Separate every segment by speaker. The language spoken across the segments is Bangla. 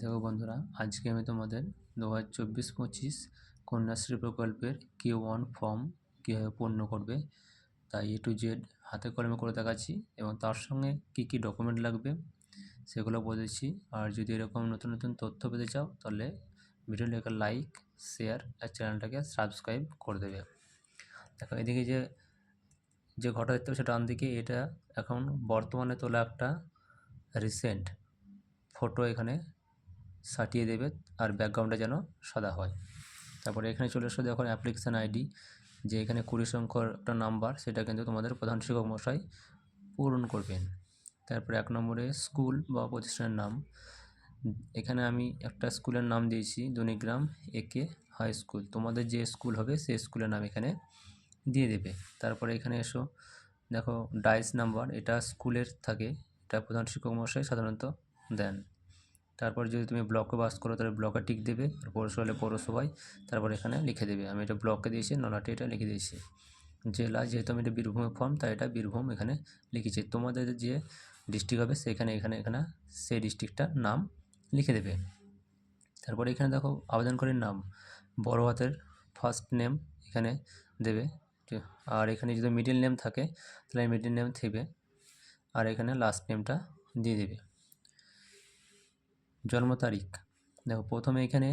Speaker 1: দেখো বন্ধুরা, আজকে আমি তোমাদের দু হাজার চব্বিশ পঁচিশ কন্যাশ্রী প্রকল্পের কিউ ওয়ান ফর্ম কীভাবে পূর্ণ করবে, তাই এ টু জেড হাতে কলমে করে দেখাচ্ছি এবং তার সঙ্গে কী কী ডকুমেন্ট লাগবে সেগুলো বলেছি আর যদি এরকম নতুন নতুন তথ্য পেতে চাও, তাহলে ভিডিওটি একটা লাইক শেয়ার আর চ্যানেলটাকে সাবস্ক্রাইব করে দেবে। দেখো, এদিকে যে যে ঘটা দেখতে পাচ্ছ ডান দিকে, এটা এখন বর্তমানে তোলা একটা রিসেন্ট ফটো এখানে সাটিয়ে দেবে আর ব্যাকগ্রাউন্ডটা যেন সাদা হয়। তারপরে এখানে চলে এসো, দেখো অ্যাপ্লিকেশান আইডি যে এখানে কুড়ি সংখ্যার একটা নাম্বার সেটা কিন্তু তোমাদের প্রধান শিক্ষক মশাই পূরণ করবেন। তারপরে এক নম্বরে স্কুল বা প্রতিষ্ঠানের নাম। এখানে আমি একটা স্কুলের নাম দিয়েছি, দনিগ্রাম একে হাই স্কুল তোমাদের যে স্কুল হবে, সেই স্কুলের নাম এখানে দিয়ে দেবে। তারপরে এখানে এসো, দেখো ডাইস নাম্বার এটা স্কুলের থাকে, এটা প্রধান শিক্ষক মশাই সাধারণত দেন। তারপর যদি তুমি ব্লকে বাস করো, তাহলে ব্লকে টিক দেবে, আর পৌরসভা হলে পৌরসভায় তারপর এখানে লিখে দেবে। আমি এটা ব্লকে দিয়েছি, নলাটে এটা লিখে দিয়েছি। জেলা, যেহেতু আমি এটা বীরভূমের ফর্ম তাই এটা বীরভূম এখানে লিখেছি। তোমাদের যে ডিস্ট্রিক্ট হবে, সেখানে, এখানে এখানে সেই ডিস্ট্রিক্টটার নাম লিখে দেবে। তারপরে এখানে দেখো আবেদনকারীর নাম, বড় হাতের ফার্স্ট নেম এখানে দেবে। আর এখানে যদি মিডিল নেম থাকে, তাহলে মিডিল নেম থেবে আর এখানে লাস্ট নেমটা দিয়ে দেবে। জন্ম তারিখ। দেখো, প্রথমে এখানে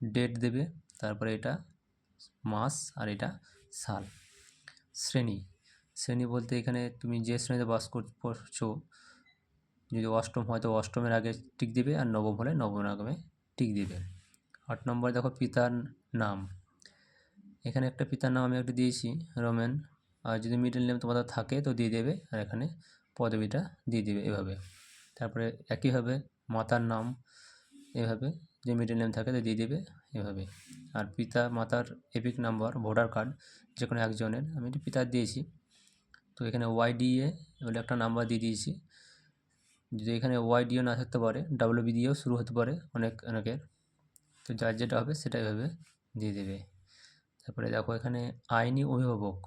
Speaker 1: ডেট দেবে, তারপরে এটা মাস আর এটা সাল। শ্রেণি। শ্রেণি বলতে এখানে তুমি যে শ্রেণীতে বাস করছ যদি অষ্টম হয় তো অষ্টমের আগে টিক দিবে আর নবম হলে নবমের আগে টিক দিবে। আট নম্বর দেখো পিতার নাম। এখানে একটা পিতার নাম আমি একটা দিয়েছি, রোমেন। আর যদি মিডল নেম তোমাদের থাকে তো দিয়ে দেবে, আর এখানে পদবিটা দিয়ে দেবে এভাবে। তারপরে একইভাবে মাতার নাম এভাবে, যে মিডল নেম থাকে তো দিয়ে দেবে এভাবে। আর পিতা মাতার এপিক নাম্বার ভোটার কার্ড যে কোনো একজনের, আমি একটু পিতার দিয়েছি। তো এখানে ওয়াইডিএ বলে একটা নাম্বার দিয়ে দিয়েছি। যদি এখানে ওয়াইডিও না থাকতে পারে ডাব্লিউবি দিয়েও শুরু হতে পারে অনেক, অনেকের। তো যার যেটা হবে সেটা এভাবে দিয়ে দেবে। তারপরে দেখো এখানে আইনি অভিভাবক।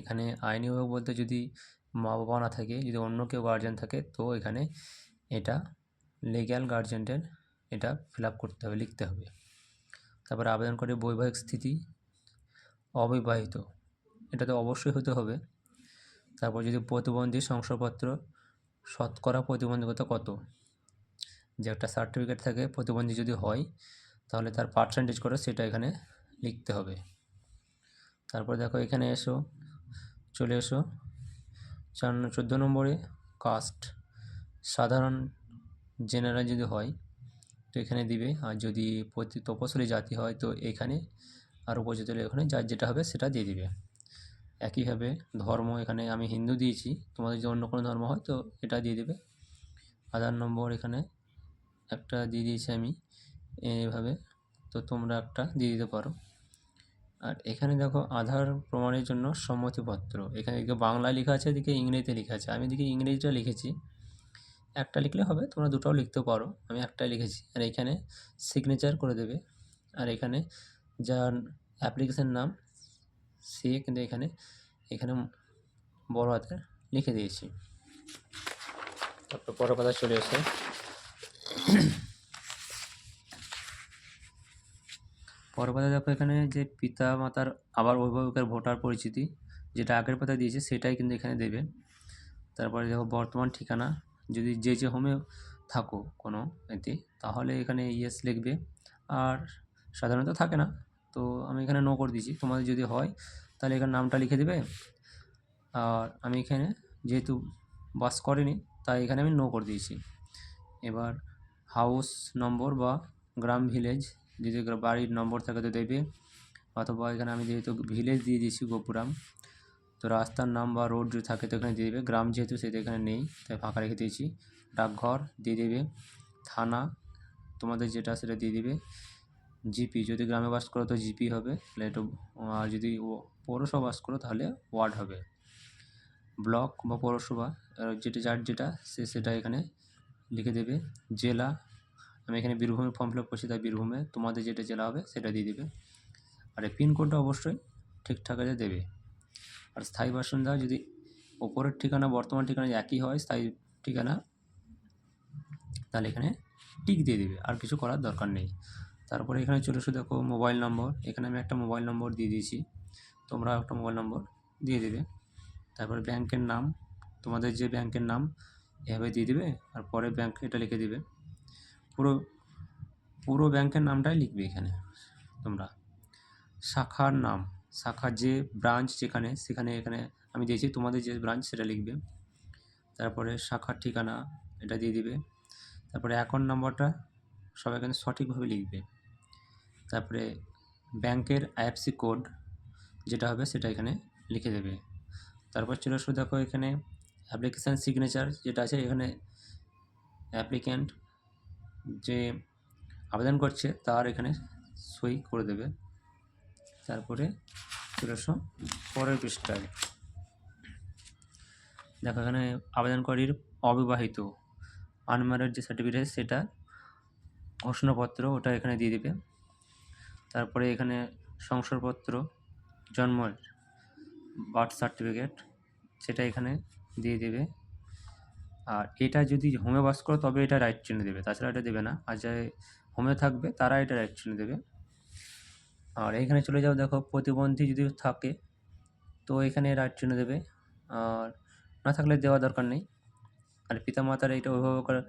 Speaker 1: এখানে আইনি অভিভাবক বলতে যদি মা বাবা না থাকে, যদি অন্য কেউ গার্জেন থাকে, তো এখানে এটা লিগ্যাল গার্জেন্টের এটা ফিল করতে হবে, লিখতে হবে। তারপরে আবেদন করে বৈবাহিক স্থিতি অবিবাহিত, এটা তো অবশ্যই হতে হবে। তারপর যদি প্রতিবন্ধী শংসাপত্র শতকরা প্রতিবন্ধকতা কত? যে একটা সার্টিফিকেট থাকে, প্রতিবন্ধী যদি হয়, তাহলে তার পার্সেন্টেজ করে সেটা এখানে লিখতে হবে। তারপর দেখো এখানে এসো, চলে এসো। চার চোদ্দ নম্বরে কাস্ট সাধারণ জেনারেল যদি হয়, তো এখানে দিবে। আর যদি প্রতি তপশিলি জাতি হয়, তো এখানে আর উপজাতি এখানে যার যেটা হবে সেটা দিয়ে দিবে। একইভাবে ধর্ম এখানে আমি হিন্দু দিয়েছি, তোমাদের যদি অন্য কোনো ধর্ম হয়, তো এটা দিয়ে দেবে। আধার নম্বর এখানে একটা দিয়ে দিয়েছি আমি, এইভাবে। তো তোমরা একটা দিয়ে দিতে পারো। আর এখানে দেখো আধার প্রমাণের জন্য সম্মতিপত্র। এখানে এদিকে বাংলায় লেখা আছে, এদিকে ইংরেজিতে লেখা আছে। আমি এদিকে ইংরেজিটা লিখেছি। একটা লিখলে হবে, তোমরা দুটাও লিখতে পারো। আমি একটাই লিখেছি। আর এখানে সিগনেচার করে দেবে। আর এখানে যার অ্যাপ্লিকেশান নাম, সে কিন্তু এখানে এখানে বড় হাতে লিখে দিয়েছি। তারপর পরের কথা চলে এসে পরের কথা দেখো এখানে যে পিতা মাতার আবার অভিভাবকের ভোটার পরিচিতি, যেটা আগের পাতা দিয়েছে, সেটাই কিন্তু এখানে দেবে। তারপরে দেখো বর্তমান ঠিকানা যদি যে যে হোমে থাকো কোনো এতে তাহলে এখানে ইয়েস লিখবে। আর সাধারণত থাকে না। তো আমি এখানে নো করে দিয়েছি। তোমাদের যদি হয়, তাহলে এখানে নামটা লিখে দেবে। আর আমি এখানে যেহেতু বাস করিনি, তাই এখানে আমি নো করে দিয়েছি। এবার হাউস নম্বর বা গ্রাম ভিলেজ যদি বাড়ির নম্বর থাকে তো দেবে অথবা এখানে আমি যেহেতু ভিলেজ দিয়ে দিয়েছি গোপুরাম তো রাস্তার নাম বা রোড যদি থাকে তো এখানে দিয়ে দেবে। গ্রাম যেহেতু সেটা এখানে নেই, তাই ফাঁকা রেখে দিয়েছি। ডাকঘর দিয়ে দেবে। থানা তোমাদের যেটা সেটা দিয়ে দেবে। জিপি, যদি গ্রামে বাস করো তো জিপি হবে। তাহলে একটু আর যদি পৌরসভা বাস করো তাহলে ওয়ার্ড হবে। ব্লক বা পৌরসভা যেটা, যার যেটা, সে সেটা এখানে লিখে দেবে। জেলা, আমি এখানে বীরভূমে ফর্ম ফিল আপ করছি, তাই বীরভূমে তোমাদের যেটা জেলা হবে সেটা দিয়ে দেবে। আর এই পিনকোডটা অবশ্যই ঠিকঠাক আছে দেবে। আর স্থায়ী বাসিন্দা যদি ওপরের ঠিকানা, বর্তমান ঠিকানা একই হয়, স্থায়ী ঠিকানা, তাহলে এখানে টিক দিয়ে দেবে। আর কিছু করার দরকার নেই। তারপরে এখানে চলে এসে, দেখো মোবাইল নম্বর। এখানে আমি একটা মোবাইল নম্বর দিয়ে দিয়েছি। তোমরা একটা মোবাইল নম্বর দিয়ে দেবে। তারপরে ব্যাংকের নাম, তোমাদের যে ব্যাংকের নাম, এভাবে দিয়ে দেবে। আর পরে ব্যাংক এটা লিখে দেবে। পুরো পুরো ব্যাংকের নামটাই লিখবে এখানে তোমরা। শাখার নাম। শাখার যে ব্রাঞ্চ যেখানে, সেখানে এখানে আমি দিয়েছি, তোমাদের যে ব্রাঞ্চ সেটা লিখবে। তারপরে শাখার ঠিকানা এটা দিয়ে দিবে। তারপরে অ্যাকাউন্ট নম্বরটা সব এখানে সঠিকভাবে লিখবে। তারপরে ব্যাংকের আইএফসি কোড যেটা হবে সেটা এখানে লিখে দেবে। তারপর চলে আসো দেখো এখানে অ্যাপ্লিকেশান সিগনেচার যেটা আছে, এখানে অ্যাপ্লিক্যান্ট যে আবেদন করছে তার এখানে সই করে দেবে। তারপরে চলে আসো পরের পৃষ্ঠায় দেখো, এখানে আবেদনকারীর অবিবাহিত আনমারের যে সার্টিফিকেট সেটা ঘোষণাপত্র ওটা এখানে দিয়ে দেবে। তারপরে এখানে শংসাপত্র জন্মের বার্থ সার্টিফিকেট সেটা এখানে দিয়ে দেবে। আর এটা যদি হোমে বাস করো তবে এটা রাইট চিহ্ন দেবে। তাছাড়া এটা দেবে না। আর যে হোমে থাকবে, তারা এটা রাইট চিহ্ন দেবে। আর এখানে চলে যাও, দেখো প্রতিবন্ধী যদি থাকে, তো এখানে রাইট চিহ্ন দেবে। আর না থাকলে দেওয়া দরকার নেই। আর পিতামাতার এইটা অভিভাবকের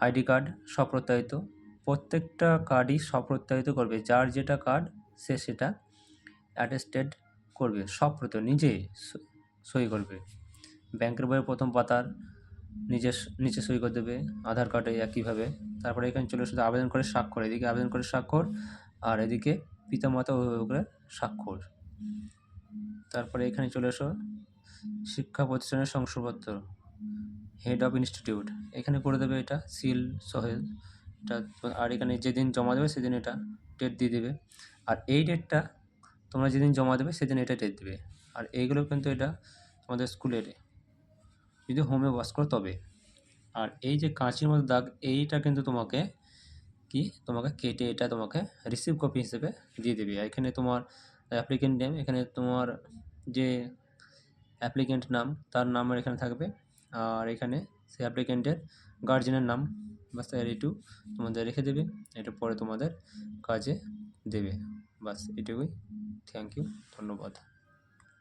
Speaker 1: আইডি কার্ড স্বপ্রত্যয়িত। প্রত্যেকটা কার্ডই স্বপ্রত্যয়িত করবে। যার যেটা কার্ড সে সেটা অ্যাটেস্টেড করবে। স্বপ্রত নিজে সই করবে। ব্যাংকের বইয়ের প্রথম পাতার নিজে স- নিচে সই করে দেবে। আধার কার্ডে একইভাবে। তারপরে এখানে চলে শুধু আবেদন করে স্বাক্ষর। এদিকে আবেদন করে স্বাক্ষর, আর এদিকে পিতামাতা অভিভাবকের স্বাক্ষর। তারপরে এখানে চলে এসো। শিক্ষা প্রতিষ্ঠানের শংসাপত্র হেড অফ ইনস্টিটিউট এখানে করে দেবে এটা সিল সহ এটা আর এখানে যেদিন জমা দেবে সেদিন এটা ডেট দিয়ে দেবে। আর এই ডেটটা তোমরা যেদিন জমা দেবে সেদিন এটা ডেট দেবে। আর এইগুলো কিন্তু এটা তোমাদের স্কুলের, যদি হোমে বাস করো তবে। আর এই যে কাঁচির মতো দাগ, এইটা কিন্তু তোমাকে কি তোমাকে কেটে এটা তোমাকে রিসিভ কপি হিসেবে দিয়ে দেবে। এখানে তোমার অ্যাপ্লিকেন্ট নেম এখানে তোমার যে অ্যাপ্লিকেন্ট নাম, তার নাম এখানে থাকবে। আর এখানে সেই অ্যাপ্লিকেন্টের গার্জেনের নাম বাস এইটু তোমাদের রেখে দেবে। এটা পরে তোমাদের কাজে দেবে। বাস এটুকুই। থ্যাংক ইউ ধন্যবাদ।